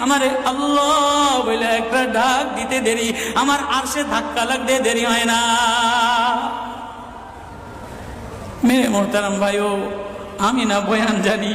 আমার আল্লাহ বলে একটা ডাক দিতে দেরি। আমার আরশে ধাক্কা লাগতে দেরি হয় না। মেরে মোহতারাম ভাইও, আমি না বয়ান জানি।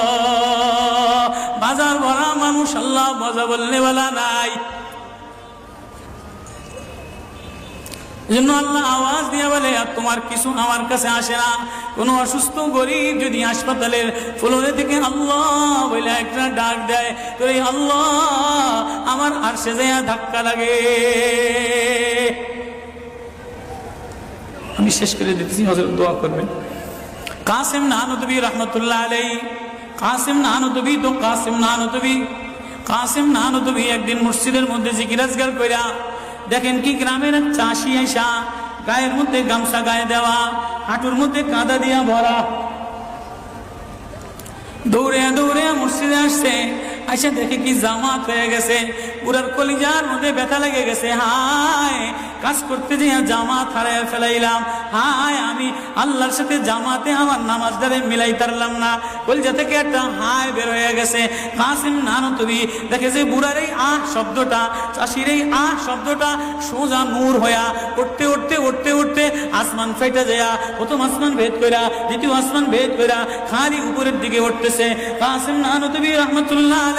মানুষ আল্লাহ মজা বললে বলা নাই। জন্য আল্লাহ আওয়াজ দিয়ে বলে, আর তোমার কিছু আমার কাছে আসে না। কোনো অসুস্থ গরিব যদি হাসপাতালের ফ্লোরে থেকে আল্লাহ বলে একটা ডাক দেয় তো এই আল্লাহ, আমার আর সে ধাক্কা লাগে। আমি শেষ করে দিতেছি হজরত দোয়া করবেন। কাসেম নানুতবি রহমতুল্লাহ আলাই কাসেম নানুতবি তো কাসেম নানুতবি কাসেম নানুতবি একদিন মসজিদের মধ্যে জিকিরাজগার কইরা দেখেন কি গ্রামের চাষি আইসা গায়ের মধ্যে গামছা গায়ে দেওয়া, হাঁটুর মধ্যে কাদা দিয়া ভরা। দৌড়ে দৌড়ে মসজিদে আসছে আইসা দেখে কি জামাত হয়ে গেছে। পুরার কলিজার মধ্যে ব্যথা লেগে গেছে। হায়, কাজ করতে যে জামাত হারায় ফেলাইলাম। হায়, আমি আল্লাহর সাথে জামাতে আমার নামাজ দ্বারে মিলাই তারলাম না। কলিজা থেকে একটা হায় বের হয়ে গেছে। কাসিম নানো, তুমি দেখে যে বুড়ার এই আহ শব্দটা? চাষির এই আহ শব্দটা সোজা নূর হইয়া উঠতে উঠতে উঠতে উঠতে আসমান ফাইটা যায়। প্রথম আসমান ভেদ কইরা, দ্বিতীয় আসমান ভেদ কইরা খালি উপরের দিকে উঠতেছে। কাসিম নানো, তুমি রহমতুল্লাহ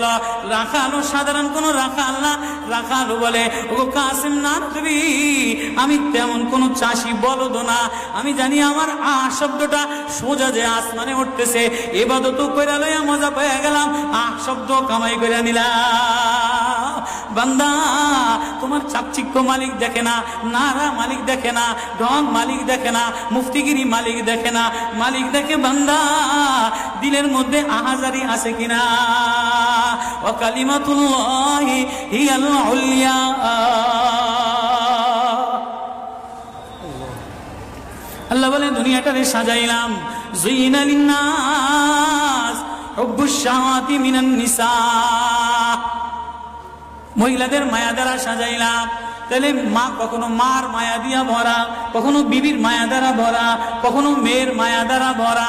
গেল রাখালো সাধারণ কোন রাখাল না। রাখালো বলে ও কাসিম না তুমি আমি তেমন কোন চাষি বলদ না। আমি জানি আমার আ শব্দটা সোজা যে আসমানে উঠতেছে। এবাদত কইরা লইয়া মজা পেয়ে গেলাম আহ শব্দ কামাই করে নিলাম। বান্দা, তোমার চাকচিক্য মালিক দেখে না, নারা মালিক দেখে না, ঢং মালিক দেখে না, মুফতিগিরি মালিক দেখে না। মালিক দেখে বান্দা দিলের মধ্যে আহাজারি আছে কিনা? ও কালিমাতুল্লাহি হিয়াল আল্লাহ বলে দুনিয়াটারে সাজাইলাম। মহিলাদের মায়া দ্বারা সাজাইলাম। তাহলে মা কখনো মার মায়া দিয়া ভরা, কখনো বিবির মায়া দ্বারা ভরা, কখনো মেয়ের মায়া দ্বারা ভরা।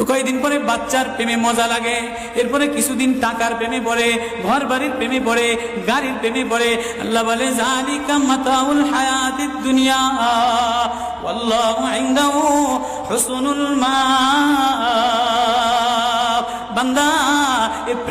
তো কয়েকদিন পরে বাচ্চার প্রেমে মজা লাগে। এরপরে কিছুদিন টাকার প্রেমে পড়ে ঘর বাড়ির প্রেমে পড়ে, গাড়ির প্রেমে পড়ে। আল্লাহ বলে জালিকা মাতাউল দুনিয়া মা বান্দা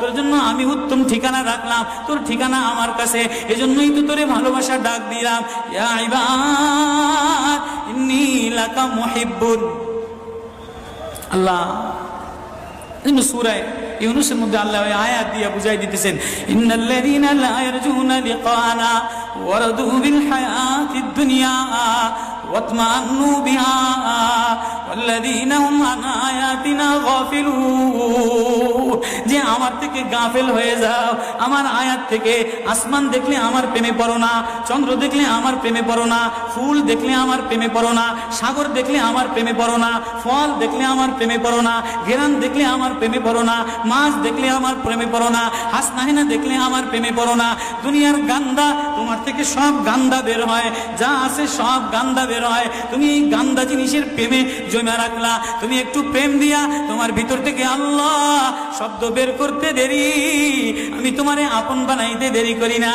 তোর জন্য আমি উত্তম ঠিকানা রাখলাম। তোর ঠিকানা আমার কাছে। এজন্যই তো তোরে ভালোবাসা ডাক দিলাম। আল্লাহ সুরায় ইউনুসের মধ্যে আল্লাহ ওই আয়াত দিয়ে বুঝাই দিতেছেন, ইন্নাল্লাযীনা লা ইয়ারজুনা লিকানা ওয়ারাদু বিল হায়াতিদ দুনিয়া যে আমার থেকে গাফেল হয়ে যাও, আমার আয়াত থেকে আসমান দেখলে আমার প্রেমে পড়ো না, চন্দ্র দেখলে আমার প্রেমে পড়ো না, ফুল দেখলে আমার প্রেমে পড়ো না, সাগর দেখলে আমার প্রেমে পড়ো না, ফল দেখলে আমার প্রেমে পড়ো না, ঘেরান দেখলে আমার প্রেমে পড়ো না মাছ দেখলে আমার প্রেমে পড়ো না, হাসনাহিনা দেখলে আমার প্রেমে পড়ো না। দুনিয়ার গান্দা, তোমার থেকে সব গান্দা বের হয়, যা আছে সব গান্দা বের হয়। তুমি এই গান্দা জিনিসের প্রেমে জমে রাখলা, তুমি একটু প্রেম দিয়া তোমার ভিতর থেকে আল্লাহ শব্দ বের করতে দেরি, আমি তোমারে আপন বানাইতে দেরি করি না।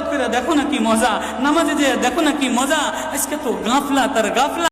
করে দেখো না কি মজা। নামাজে যে দেখো না কি মজা। আজকে তো গাফলা, তার গাফলা।